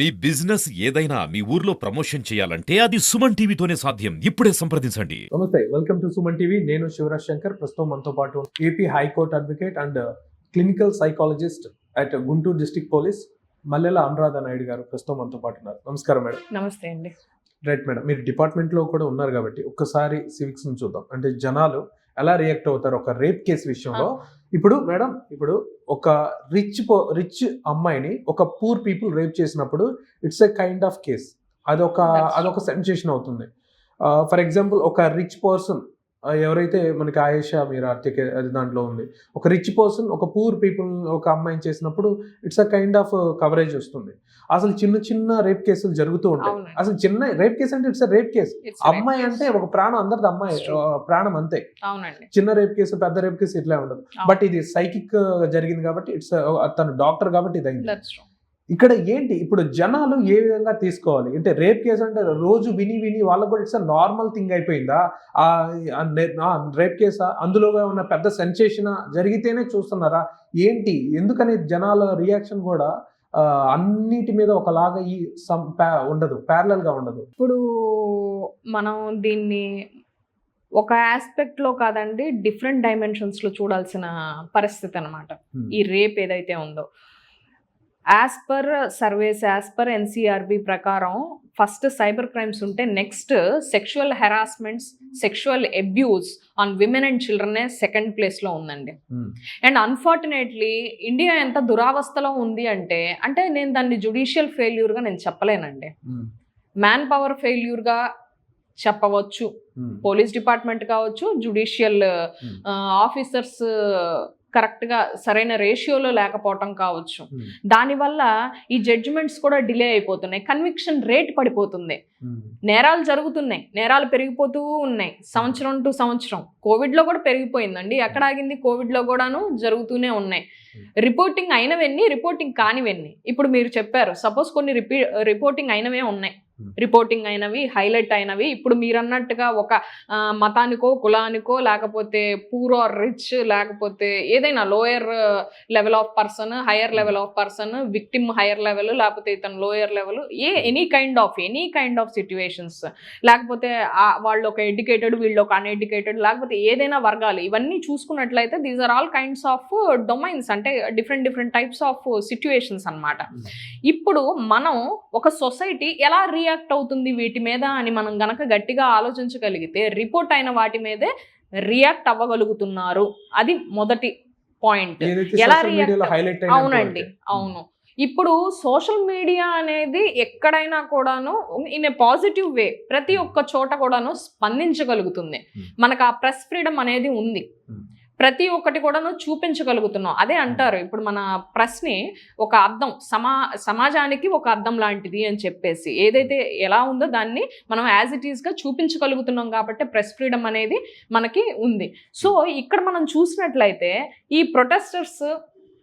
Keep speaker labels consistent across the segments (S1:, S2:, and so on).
S1: మీ business ఏదైనా మీ ఊర్లో promotion చేయాలంటే అది సుమన్ టీవీతోనే సాధ్యం. ఇప్పుడే సంప్రదించండి.
S2: నమస్తే వెల్కమ్ టు సుమన్ టీవీ. నేను శివరాజ్ శంకర్. ప్రస్తుతం మనతో పాటు AP high court advocate and clinical psychologist at Guntur district police Mallela Anuradha Naidu గారు ప్రస్తుతం మనతో పాటు ఉన్నారు. నమస్కారం మేడం.
S3: నమస్తే అండి.
S2: రైట్ మేడం మీరు డిపార్ట్మెంట్లో కూడా ఉన్నారు కాబట్టి ఒక్కసారి సివిక్స్ని చూద్దాం. అంటే జనాలు ఎలా రియాక్ట్ అవుతారు? ఒక రేప్ కేసు విషయంలో ఇప్పుడు మేడం ఇప్పుడు ఒక రిచ్ రిచ్ అమ్మాయిని ఒక పూర్ పీపుల్ రేప్ చేసినప్పుడు it's a kind of case అదొక అదొక సెన్సేషన్ అవుతుంది. ఫర్ ఎగ్జాంపుల్ ఒక రిచ్ పర్సన్ ఎవరైతే మనకి ఆయేషా మీరు అది దాంట్లో ఉంది. ఒక రిచ్ పర్సన్ ఒక పూర్ పీపుల్ ఒక అమ్మాయిని చేసినప్పుడు it's a kind of coverage వస్తుంది. అసలు చిన్న చిన్న రేప్ కేసులు జరుగుతూ ఉంటాయి. అసలు చిన్న రేప్ కేసు అంటే ఇట్స్ రేప్ కేసు. అమ్మాయి అంటే ఒక ప్రాణం అందరిది అమ్మాయి ప్రాణం అంతే. చిన్న రేప్ కేసు పెద్ద రేప్ కేసు ఇట్లా ఉండదు. బట్ ఇది సైకిక్ జరిగింది కాబట్టి ఇట్స్ తను డాక్టర్ కాబట్టి ఇది అయింది. ఇక్కడ ఏంటి? ఇప్పుడు జనాలు ఏ విధంగా తీసుకోవాలి? అంటే రేప్ కేసు అంటే రోజు విని విని వాళ్ళకు కూడా ఇట్స్ నార్మల్ థింగ్ అయిపోయిందా? ఆ రేప్ కేసా? అందులో ఉన్న పెద్ద సెన్సేషన్ జరిగితేనే చూస్తున్నారా? ఏంటి? ఎందుకని జనాల రియాక్షన్ కూడా అన్నిటి మీద ఒకలాగా ఈ pa- ఉండదు. ప్యారలల్గా ఉండదు.
S3: ఇప్పుడు మనం దీన్ని ఒక ఆస్పెక్ట్లో కాదండి డిఫరెంట్ డైమెన్షన్స్లో చూడాల్సిన పరిస్థితి అనమాట. ఈ రేప్ ఏదైతే ఉందో. As per surveys as per NCRB ప్రకారం ఫస్ట్ సైబర్ క్రైమ్స్ ఉంటే next sexual harassments sexual abuse on women and చిల్డ్రనే second ప్లేస్లో ఉందండి
S2: Hmm.
S3: అండ్ అన్ఫార్చునేట్లీ ఇండియా ఎంత దురావస్థలో ఉంది అంటే అంటే నేను దాన్ని జుడిషియల్ ఫెయిల్యూర్గా నేను చెప్పలేనండి
S2: Hmm.
S3: మ్యాన్ పవర్ ఫెయిల్యూర్గా చెప్పవచ్చు
S2: Hmm.
S3: పోలీస్ డిపార్ట్మెంట్ కావచ్చు జుడిషియల్
S2: Hmm.
S3: ఆఫీసర్స్ కరెక్ట్గా సరైన రేషియోలో లేకపోవటం కావచ్చు. దానివల్ల ఈ జడ్జిమెంట్స్ కూడా డిలే అయిపోతున్నాయి. కన్విక్షన్ రేట్ పడిపోతుంది. నేరాలు జరుగుతున్నాయి. నేరాలు పెరిగిపోతూ ఉన్నాయి. సంవత్సరం టు సంవత్సరం. కోవిడ్లో కూడా పెరిగిపోయిందండి. ఎక్కడ ఆగింది కోవిడ్లో కూడాను జరుగుతూనే ఉన్నాయి. రిపోర్టింగ్ అయినవన్నీ? రిపోర్టింగ్ కానివన్నీ? ఇప్పుడు మీరు చెప్పారు. సపోజ్ కొన్ని రిపీ రిపోర్టింగ్ అయినవే ఉన్నాయి. రిపోర్టింగ్ అయినవి హైలైట్ అయినవి. ఇప్పుడు మీరు అన్నట్టుగా ఒక మతానికో కులానికో లేకపోతే పూర్ ఆర్ రిచ్ లేకపోతే ఏదైనా lower level of person higher level of person victim higher level లేకపోతే ఇతను lower level a any kind of any kind of situations లేకపోతే వాళ్ళు ఒక ఎడ్యుకేటెడ్ వీళ్ళు ఒక అన్ఎడ్యుకేటెడ్ లేకపోతే ఏదైనా వర్గాలు ఇవన్నీ చూసుకున్నట్లయితే these are all kinds of domains అంటే different different types of situations అన్నమాట.
S2: Hmm.
S3: ఇప్పుడు మనం ఒక సొసైటీ ఎలా రియాక్ట్ అవుతుంది వీటి మీద అని మనం గనక గట్టిగా ఆలోచించగలిగితే రిపోర్ట్ అయిన వాటి మీదే రియాక్ట్ అవ్వగలుగుతున్నారు. అది మొదటి పాయింట్. ఎలా
S2: హైలైట్
S3: అవునండి అవును. ఇప్పుడు సోషల్ మీడియా అనేది ఎక్కడైనా కూడాను ఇన్ ఏ పాజిటివ్ వే ప్రతి ఒక్క చోట కూడాను స్పందించగలుగుతుంది. మనకు ఆ ప్రెస్ ఫ్రీడమ్ అనేది ఉంది. ప్రతి ఒక్కటి కూడాను చూపించగలుగుతున్నాం. అదే అంటారు. ఇప్పుడు మన ప్రెస్ని ఒక అర్థం సమా సమాజానికి ఒక అర్థం లాంటిది అని చెప్పేసి. ఏదైతే ఎలా ఉందో దాన్ని మనం యాజ్ ఇట్ ఈస్గా చూపించగలుగుతున్నాం కాబట్టి ప్రెస్ ఫ్రీడమ్ అనేది మనకి ఉంది. సో ఇక్కడ మనం చూసినట్లయితే ఈ ప్రొటెస్టర్స్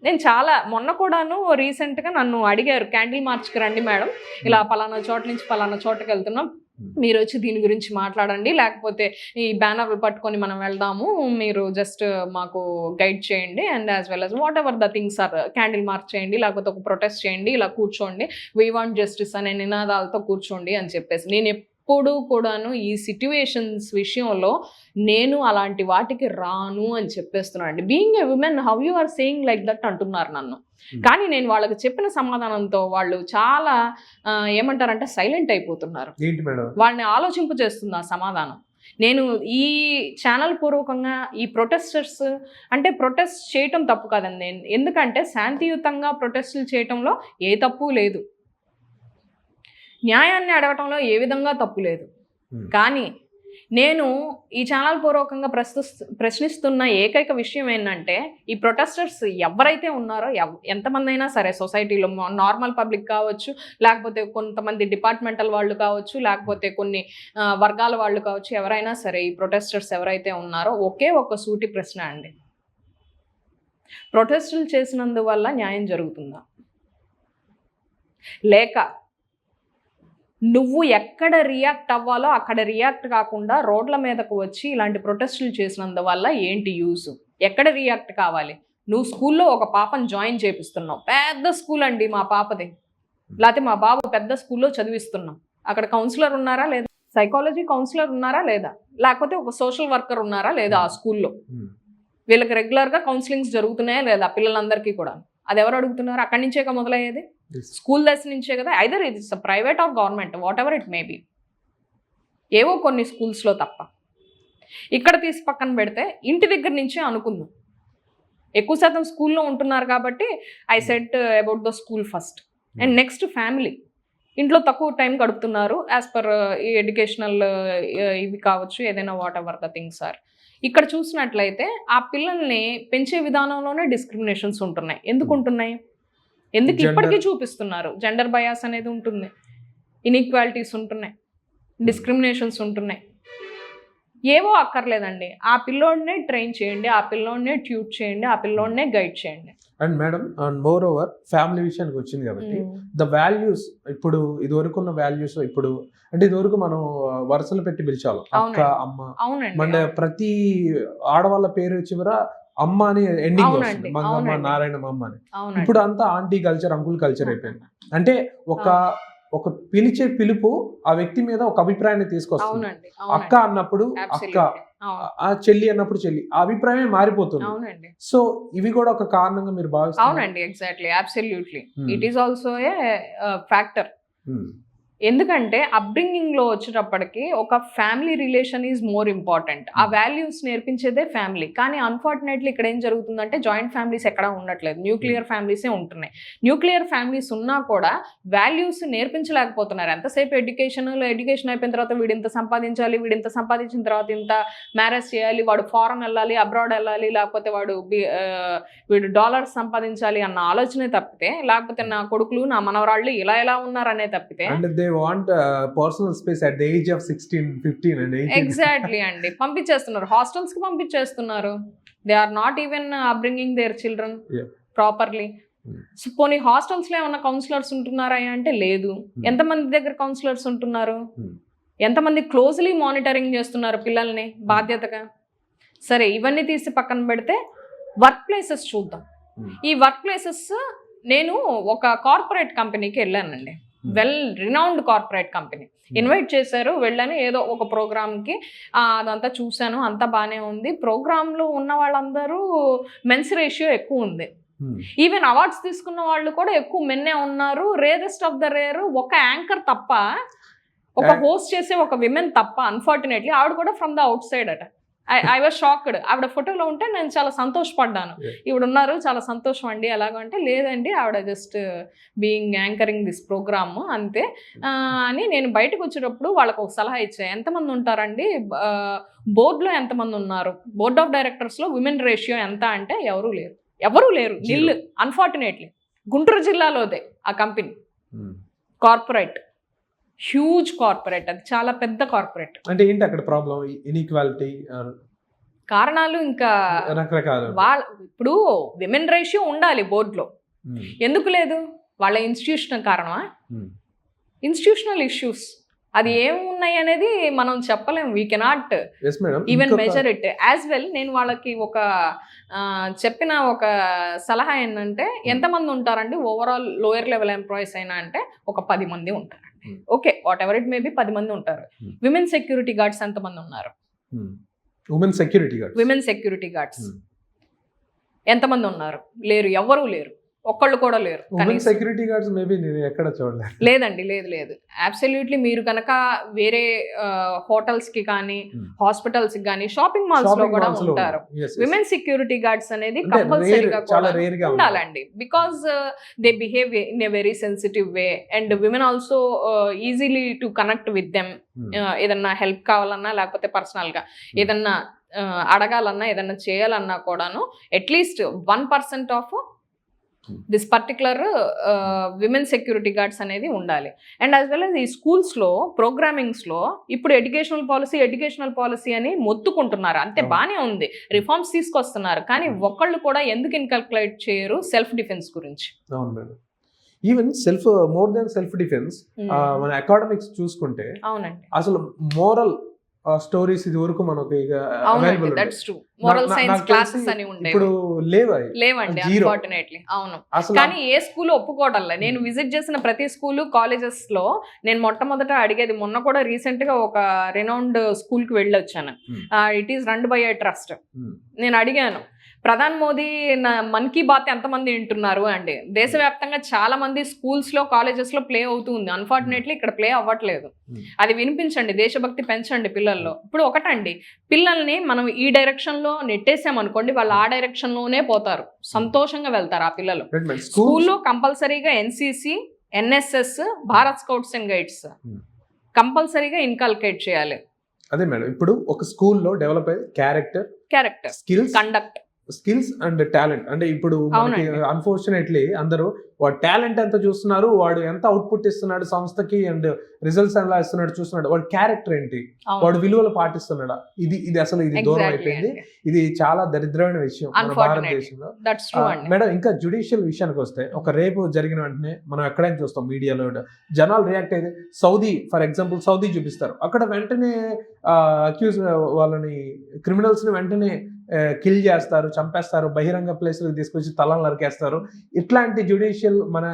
S3: నేను చాలా మొన్న కూడాను రీసెంట్గా నన్ను అడిగారు క్యాండిల్ మార్చ్కి రండి మేడం. ఇలా పలానా చోట నుంచి పలానా చోటకి వెళ్తున్నాం. Hmm. మీరు వచ్చి దీని గురించి మాట్లాడండి. లేకపోతే ఈ బ్యానర్లు పట్టుకొని మనం వెళ్దాము. మీరు జస్ట్ మాకు గైడ్ చేయండి. And as well as whatever the things are candle mark చేయండి. లేకపోతే ఒక ప్రొటెస్ట్ చేయండి. ఇలా కూర్చోండి. వీ వాంట్ జస్టిస్ అనే నినాదాలతో కూర్చోండి అని చెప్పేసి. నేను ఎప్పుడూ కూడాను ఈ సిట్యువేషన్స్ విషయంలో నేను అలాంటి వాటికి రాను అని చెప్పేస్తున్నాను అండి being a woman how you are saying like that అంటున్నారు నన్ను. కానీ నేను వాళ్ళకి చెప్పిన సమాధానంతో వాళ్ళు చాలా ఏమంటారంటే సైలెంట్ అయిపోతున్నారు. వాళ్ళని ఆలోచింపు చేస్తుంది ఆ సమాధానం. నేను ఈ ఛానల్ పూర్వకంగా ఈ ప్రొటెస్టర్స్ అంటే ప్రొటెస్ట్ చేయటం తప్పు కాదండి. నేను ఎందుకంటే శాంతియుతంగా ప్రొటెస్టులు చేయటంలో ఏ తప్పు లేదు. న్యాయాన్ని అడగటంలో ఏ విధంగా తప్పు లేదు.
S2: Hmm.
S3: కానీ నేను ఈ ఛానల్ పూర్వకంగా ప్రస్తు ప్రశ్నిస్తున్న ఏకైక విషయం ఏంటంటే ఈ ప్రొటెస్టర్స్ ఎవరైతే ఉన్నారో ఎవ్ ఎంతమంది అయినా సరే సొసైటీలో నార్మల్ పబ్లిక్ కావచ్చు లేకపోతే కొంతమంది డిపార్ట్మెంటల్ వాళ్ళు కావచ్చు లేకపోతే కొన్ని వర్గాల వాళ్ళు కావచ్చు ఎవరైనా సరే ఈ ప్రొటెస్టర్స్ ఎవరైతే ఉన్నారో ఒకే ఒక సూటి ప్రశ్న అండి. ప్రొటెస్టులు చేసినందువల్ల న్యాయం జరుగుతుందా? లేక నువ్వు ఎక్కడ రియాక్ట్ అవ్వాలో అక్కడ రియాక్ట్ కాకుండా రోడ్ల మీదకు వచ్చి ఇలాంటి ప్రొటెస్టులు చేసినందువల్ల ఏంటి యూస్ ఎక్కడ రియాక్ట్ కావాలి? నువ్వు స్కూల్లో ఒక పాపను జాయిన్ చేపిస్తున్నావు. పెద్ద స్కూల్ అండి మా పాపది. లేకపోతే మా బాబు పెద్ద స్కూల్లో చదివిస్తున్నాం. అక్కడ కౌన్సిలర్ ఉన్నారా లేదా? సైకాలజీ కౌన్సిలర్ ఉన్నారా లేదా? లేకపోతే ఒక సోషల్ వర్కర్ ఉన్నారా లేదా ఆ స్కూల్లో. వీళ్ళకి రెగ్యులర్గా కౌన్సిలింగ్స్ జరుగుతున్నాయా లేదా పిల్లలందరికీ కూడా? అది ఎవరు అడుగుతున్నారు? అక్కడి నుంచే మొదలయ్యేది. స్కూల్ దశ నుంచే కదా ఐదర్ ఇది private or government whatever it may be ఏవో కొన్ని స్కూల్స్లో తప్ప. ఇక్కడ తీసి పక్కన పెడితే ఇంటి దగ్గర నుంచే అనుకుందాం. ఎక్కువ శాతం స్కూల్లో ఉంటున్నారు కాబట్టి I set about the school first and next family ఇంట్లో తక్కువ టైం గడుపుతున్నారు యాజ్ పర్ ఈ ఎడ్యుకేషనల్ ఇవి కావచ్చు ఏదైనా whatever the things are ఇక్కడ చూసినట్లయితే ఆ పిల్లల్ని పెంచే విధానంలోనే డిస్క్రిమినేషన్స్ ఉంటున్నాయి. ఎందుకు ఉంటున్నాయి? ఎందుకు ఇప్పటికీ చూపిస్తున్నారు? జెండర్ బయాస్ అనేది ఉంటుంది. ఇన్ఈక్వాలిటీస్ ఉంటున్నాయి. డిస్క్రిమినేషన్స్ ఉంటున్నాయి. ఏవో అక్కర్లేదండి. ఆ పిల్లోడినే ట్రైన్ చేయండి ఆ పిల్లోడినే ట్యూట్ చేయండి ఆ పిల్లోడినే గైడ్ చేయండి.
S2: And madam and moreover family విషయానికి వచ్చింది కాబట్టి ద వాల్యూస్ ఇప్పుడు ఇదివరకు ఉన్న వాల్యూస్ ఇప్పుడు అంటే ఇదివరకు మనం వరుసలు పెట్టి పిలిచాలి అక్క. అమ్మ.
S3: అవునండి
S2: మన ప్రతి ఆడవాళ్ళ పేరు చివర అమ్మ అని ఎండింగ్ వస్తుంది మంగమ్మ. నారాయణమ్మ అమ్మ అని ఇప్పుడు అంతా ఆంటీ కల్చర్ అంకుల్ కల్చర్ అయిపోయింది. అంటే ఒక ఒక పిలిచే పిలుపు ఆ వ్యక్తి మీద ఒక అభిప్రాయాన్ని తీసుకొస్తుంది. అక్క అన్నప్పుడు అక్క. ఆ చెల్లి అన్నప్పుడు చెల్లి ఆ అభిప్రాయమే మారిపోతుంది.
S3: అవునండి.
S2: సో ఇవి కూడా ఒక కారణంగా మీరు భావిస్తారు
S3: అవునండి exactly absolutely. It is also a factor ఎందుకంటే అప్బ్రింగింగ్లో వచ్చేటప్పటికి ఒక family relation is more important ఆ వాల్యూస్ నేర్పించేదే ఫ్యామిలీ కానీ అన్ఫార్చునేట్లీ ఇక్కడ ఏం జరుగుతుందంటే జాయింట్ ఫ్యామిలీస్ ఎక్కడా ఉండట్లేదు. న్యూక్లియర్ ఫ్యామిలీసే ఉంటున్నాయి. న్యూక్లియర్ ఫ్యామిలీస్ ఉన్నా కూడా వాల్యూస్ నేర్పించలేకపోతున్నారు. ఎంతసేపు ఎడ్యుకేషన్ ఎడ్యుకేషన్ అయిపోయిన తర్వాత వీడు ఇంత సంపాదించాలి వీడు ఇంత సంపాదించిన తర్వాత ఇంత మ్యారేజ్ చేయాలి వాడు ఫారెన్ వెళ్ళాలి అబ్రాడ్ వెళ్ళాలి లేకపోతే వాడు వీడు డాలర్స్ సంపాదించాలి అన్న ఆలోచనే తప్పితే లేకపోతే నా కొడుకులు నా మనవరాళ్ళు ఇలా ఎలా ఉన్నారనే తప్పితే
S2: want personal space at the age of sixteen fifteen and
S3: exactly అండి పంపించేస్తున్నారు హాస్టల్స్కి పంపించేస్తున్నారు they are not even bringing their children. Properly
S2: Hmm.
S3: So పోనీ హాస్టల్స్లో ఏమన్నా కౌన్సిలర్స్ ఉంటున్నారా అంటే లేదు ఎంతమంది దగ్గర కౌన్సిలర్స్ ఉంటున్నారు
S2: Hmm.
S3: ఎంతమంది క్లోజ్లీ మానిటరింగ్ చేస్తున్నారు పిల్లల్ని బాధ్యతగా సరే ఇవన్నీ తీసి పక్కన పెడితే వర్క్ ప్లేసెస్ చూద్దాం
S2: Hmm.
S3: ఈ వర్క్ ప్లేసెస్ నేను ఒక కార్పొరేట్ కంపెనీకి వెళ్ళానండి
S2: Hmm.
S3: Well renowned corporate company invite చేశారు వెళ్ళని ఏదో ఒక ప్రోగ్రామ్కి. అదంతా చూశాను అంతా బాగానే ఉంది. ప్రోగ్రాంలో ఉన్న వాళ్ళందరూ మెన్స్ రేషియో ఎక్కువ ఉంది. ఈవెన్ అవార్డ్స్ తీసుకున్న వాళ్ళు కూడా ఎక్కువ మెన్నే ఉన్నారు. రేరెస్ట్ ఆఫ్ ద రేర్ ఒక యాంకర్ తప్ప ఒక హోస్ట్ చేసే ఒక విమెన్ తప్ప అన్ఫార్చునేట్లీ ఆవిడ కూడా ఫ్రమ్ ద అవుట్ సైడ్ అట. ఐ వాజ్ షాక్డ్ ఆవిడ ఫోటోలో ఉంటే నేను చాలా సంతోషపడ్డాను. ఈవిడ ఉన్నారు చాలా సంతోషం అండి ఎలాగంటే లేదండి ఆవిడ just being anchoring this program అంతే. అని నేను బయటకు వచ్చేటప్పుడు వాళ్ళకు ఒక సలహా ఇచ్చా. ఎంతమంది ఉంటారండి? బోర్డులో ఎంతమంది ఉన్నారు? బోర్డ్ ఆఫ్ డైరెక్టర్స్లో విమెన్ రేషియో ఎంత అంటే ఎవరూ లేరు. ఎవరూ లేరు. నిల్లు అన్ఫార్చునేట్లీ గుంటూరు జిల్లాలోదే ఆ కంపెనీ. కార్పొరేట్. హ్యూజ్ కార్పొరేట్ అది చాలా పెద్ద కార్పొరేట్.
S2: అంటే ఏంటి అక్కడ ప్రాబ్లం ఇన్ఈక్వాలిటీ
S3: కారణాలు ఇంకా
S2: రకరకాల.
S3: వాళ్ళ ఇప్పుడు విమెన్ రేషియో ఉండాలి బోర్డులో. ఎందుకు లేదు? వాళ్ళ ఇన్స్టిట్యూషన్ కారణమా. Institutional issues. అది ఏమున్నాయి అనేది మనం చెప్పలేం. We cannot even measure it as well నేను వాళ్ళకి ఒక చెప్పిన ఒక సలహా ఏంటంటే ఎంతమంది ఉంటారండి? ఓవరాల్ లోయర్ లెవెల్ ఎంప్లాయీస్ అయినా అంటే ఒక పది మంది
S2: Hmm.
S3: Okay whatever it maybe పది మంది ఉంటారు. విమెన్ సెక్యూరిటీ గార్డ్స్ ఎంతమంది ఉన్నారు?
S2: Woman security guard
S3: women security guards. ఎంతమంది ఉన్నారు? లేరు ఎవ్వరూ లేరు. ఒక్కళ్ళు కూడా లేరు.
S2: సెక్యూరిటీ గార్డ్స్ మేబీ నేను ఎక్కడ చూడలేదు.
S3: లేదండి లేదు లేదు. అబ్సల్యూట్లీ మీరు కనుక వేరే హోటల్స్కి కానీ
S2: Hmm.
S3: హాస్పిటల్స్కి కానీ షాపింగ్
S2: మాల్స్లో
S3: కూడా. ఉంటారు. విమెన్ సెక్యూరిటీ గార్డ్స్ అనేది కంపల్సరీగా ఉండాలండి. Because they behave in a very sensitive way and women also easily to connect with them ఏదన్నా హెల్ప్ కావాలన్నా లేకపోతే పర్సనల్గా ఏదన్నా uh, అడగాలన్నా ఏదన్నా చేయాలన్నా కూడాను at least one percent of
S2: Hmm.
S3: This particular women security guards అనేది ఉండాలి. అండ్ యాజ్ వెల్ as ఈ స్కూల్స్లో ప్రోగ్రామింగ్స్లో ఇప్పుడు ఎడ్యుకేషనల్ పాలసీ ఎడ్యుకేషనల్ పాలసీ అని మొత్తుకుంటున్నారు. అంతే. బాగానే ఉంది. రిఫార్మ్స్ తీసుకొస్తున్నారు. కానీ ఒక్కళ్ళు కూడా ఎందుకు ఇన్కల్కులేట్ చేయరు సెల్ఫ్ డిఫెన్స్ గురించి?
S2: Even self more than self defence మన అకాడమిక్స్ చూసుకుంటే
S3: అవునండి.
S2: అసలు మోరల్ స్టోరీస్ ఇది వరకు మనకు అవైలబుల్
S3: మోరల్ సైన్స్ క్లాసెస్ అని ఉండేవి. లేవండి. అన్ఫార్చునేట్లీ అవును. కానీ ఏ స్కూల్ ఒప్పుకోవడంలే. నేను విజిట్ చేసిన ప్రతి స్కూల్ కాలేజెస్లో నేను మొట్టమొదట అడిగేది మొన్న కూడా రీసెంట్గా ఒక రెనౌండ్ స్కూల్కి వెళ్ళొచ్చాను.
S2: Hmm.
S3: It is run by a trust నేను అడిగాను ప్రధాని మోదీ నా మన్ కీ బాత్ ఎంతమంది వింటున్నారు అండి. దేశవ్యాప్తంగా చాలా మంది స్కూల్స్లో కాలేజెస్లో ప్లే అవుతుంది అన్ఫార్చునేట్లీ ఇక్కడ ప్లే అవ్వట్లేదు. అది వినిపించండి. దేశభక్తి పెంచండి పిల్లల్లో. ఇప్పుడు ఒకటండి. పిల్లల్ని మనం ఈ డైరెక్షన్లో నెట్టేసామనుకోండి వాళ్ళు ఆ డైరెక్షన్లోనే పోతారు. సంతోషంగా వెళ్తారు ఆ పిల్లలు.
S2: స్కూల్
S3: స్కూల్లో కంపల్సరీగా NCC NSS Bharat scouts and guides. కంపల్సరీగా ఇన్కల్కేట్ చేయాలి.
S2: అదే మేడం ఇప్పుడు ఒక స్కూల్లో డెవలప్ అయ్యే character
S3: character
S2: skills
S3: conduct.
S2: Skills and talent. అంటే ఇప్పుడు మనకి. అన్ఫార్చునేట్లీ అందరూ వాడు టాలెంట్ ఎంత చూస్తున్నారు వాడు ఎంత అవుట్పుట్ ఇస్తున్నాడు సంస్థకి అండ్ రిజల్ట్స్ ఎలా ఇస్తున్నాడు చూస్తున్నాడు. వాడు క్యారెక్టర్ ఏంటి? వాడు విలువలు పాటిస్తున్నాడా? ఇది ఇది అసలు ఇది దూరం అయిపోయింది. ఇది చాలా దరిద్రమైన విషయం మన. భారతదేశంలో. మేడం ఇంకా జుడిషియల్ విషయానికి వస్తే ఒక రేపు జరిగిన వెంటనే మనం ఎక్కడైనా చూస్తాం మీడియాలో జనాలు రియాక్ట్ అయితే సౌదీ ఫర్ ఎగ్జాంపుల్ సౌదీ చూపిస్తారు. అక్కడ వెంటనే అక్యూజ్ వాళ్ళని క్రిమినల్స్ని వెంటనే కిల్ చేస్తారు చంపేస్తారు బహిరంగ ప్లేస్లకు తీసుకొచ్చి తలను నరికేస్తారు. ఇట్లాంటి జుడిషియల్ మన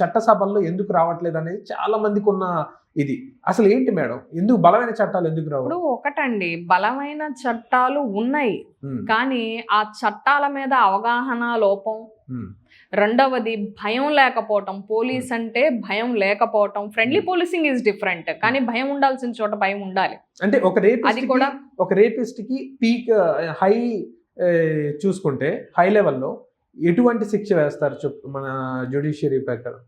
S2: చట్టసభల్లో ఎందుకు రావట్లేదు అనేది చాలా మందికి ఉన్న ఇది. అసలు ఏంటి మేడం? ఎందుకు బలమైన చట్టాలు ఎందుకు రావు?
S3: ఇప్పుడు ఒకటండి బలమైన చట్టాలు ఉన్నాయి. కానీ ఆ చట్టాల మీద అవగాహన లోపం రెండవది భయం లేకపోవటం. పోలీస్ అంటే భయం లేకపోవటం. Friendly policing is different. కానీ భయం ఉండాల్సిన చోట భయం ఉండాలి.
S2: అంటే ఒక రేపిస్ట్
S3: అది కూడా
S2: ఒక రేపిస్ట్కి పీక్ హై చూసుకుంటే హై లెవెల్లో ఎటువంటి శిక్ష వేస్తారు చెప్పు మన జ్యుడిషియరీ ప్రకారం?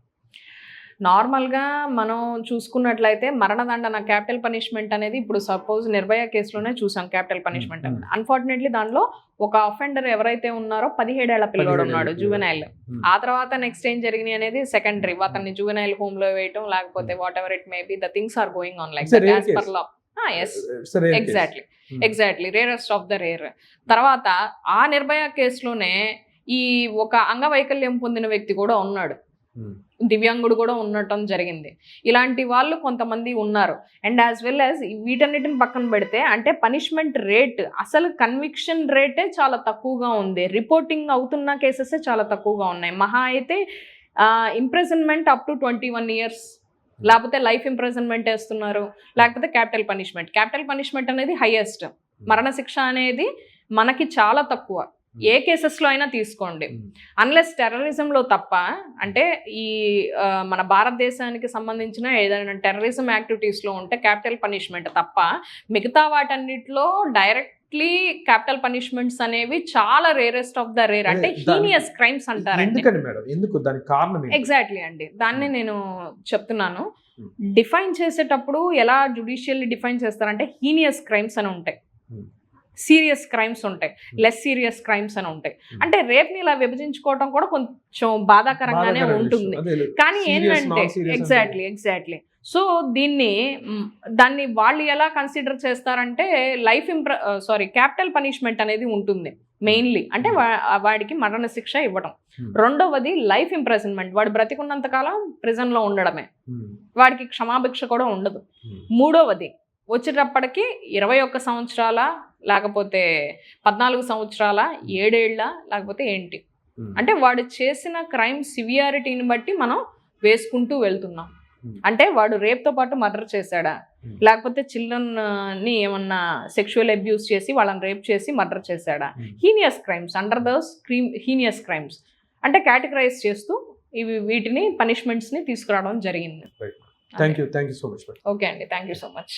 S3: నార్మల్గా మనం చూసుకున్నట్లయితే మరణదండన క్యాపిటల్ పనిష్మెంట్ అనేది ఇప్పుడు సపోజ్ నిర్భయ కేసులోనే చూసాం క్యాపిటల్ పనిష్మెంట్
S2: Hmm.
S3: అనేది. అన్ఫార్చునేట్లీ దానిలో ఒక అఫెండర్ ఎవరైతే ఉన్నారో పదిహేడేళ్ళ పిల్లోడు
S2: పదిహేడేళ్ళ
S3: ఉన్నాడు. జువెనైల్.
S2: Hmm.
S3: ఆ తర్వాత నెక్స్ట్ ఏం జరిగినాయి అనేది సెకండరీ. అతన్ని జువెనైల్ హోమ్లో వేయటం లేకపోతే whatever it may be the things are going on like as per. Law yes exactly
S2: Hmm.
S3: Exactly rarest of the rare తర్వాత ఆ నిర్భయ కేసులోనే ఈ ఒక అంగవైకల్యం పొందిన వ్యక్తి కూడా ఉన్నాడు. దివ్యాంగుడు కూడా ఉండటం జరిగింది. ఇలాంటి వాళ్ళు కొంతమంది ఉన్నారు. అండ్ యాజ్ వెల్ యాజ్ వీటన్నిటిని పక్కన పెడితే అంటే పనిష్మెంట్ రేట్ అసలు కన్విక్షన్ రేటే చాలా తక్కువగా ఉంది. రిపోర్టింగ్ అవుతున్న కేసెస్ చాలా తక్కువగా ఉన్నాయి. మహా అయితే imprisonment up to twenty one years లేకపోతే లైఫ్ ఇంప్రెజన్మెంట్ వేస్తున్నారు. లేకపోతే క్యాపిటల్ పనిష్మెంట్ క్యాపిటల్ పనిష్మెంట్ అనేది హైయెస్ట్ మరణశిక్ష అనేది మనకి చాలా తక్కువ. ఏ కేసెస్లో అయినా తీసుకోండి. అన్లెస్ టెర్రరిజంలో తప్ప అంటే ఈ మన భారతదేశానికి సంబంధించిన ఏదైనా టెర్రరిజం యాక్టివిటీస్లో ఉంటే క్యాపిటల్ పనిష్మెంట్ తప్ప మిగతా వాటన్నిటిలో డైరెక్ట్లీ క్యాపిటల్ పనిష్మెంట్స్ అనేవి చాలా రేరెస్ట్ ఆఫ్ ద రేర్ అంటే హీనియస్ క్రైమ్స్ అంటారండి.
S2: ఎందుకని మేడం? ఎందుకు? దానికి కారణం ఏంటి?
S3: ఎగ్జాక్ట్లీ అండి. దాన్ని నేను చెప్తున్నాను. డిఫైన్ చేసేటప్పుడు ఎలా జుడిషియల్లీ డిఫైన్ చేస్తారంటే హీనియస్ క్రైమ్స్ అని ఉంటాయి. సీరియస్ క్రైమ్స్ ఉంటాయి. లెస్ సీరియస్ క్రైమ్స్ అని ఉంటాయి.
S2: Hmm.
S3: అంటే రేప్ని ఇలా విభజించుకోవడం కూడా కొంచెం బాధాకరంగానే ఉంటుంది. కానీ ఏంటంటే
S2: అంటే-
S3: ఎగ్జాక్ట్లీ ఎగ్జాక్ట్లీ. సో దీన్ని దాన్ని వాళ్ళు ఎలా కన్సిడర్ చేస్తారంటే life impri sorry capital punishment అనేది ఉంటుంది మెయిన్లీ. అంటే వా- వాడికి మరణ శిక్ష ఇవ్వడం
S2: Hmm.
S3: రెండవది లైఫ్ ఇంప్రెజన్మెంట్. వాడు బ్రతికున్నంత కాలం prison లో ఉండడమే వాడికి క్షమాభిక్ష కూడా ఉండదు. మూడవది వచ్చేటప్పటికి ఇరవై ఒక్క సంవత్సరాల లేకపోతే పద్నాలుగు సంవత్సరాల ఏడేళ్ళ లేకపోతే ఏంటి. అంటే వాడు చేసిన క్రైమ్ సివియారిటీని బట్టి మనం వేసుకుంటూ వెళ్తున్నాం. అంటే వాడు రేప్తో పాటు మర్డర్ చేశాడా. లేకపోతే చిల్డ్రన్ని ఏమన్నా సెక్షువల్ అబ్యూస్ చేసి వాళ్ళని రేప్ చేసి మర్డర్ చేశాడా. Heinous crimes under the scheme heinous crimes. అంటే కేటగరైజ్ చేస్తూ ఇవి వీటిని పనిష్మెంట్స్ని తీసుకురావడం జరిగింది.
S2: Thank you thank you so much
S3: okay అండి. Thank you so much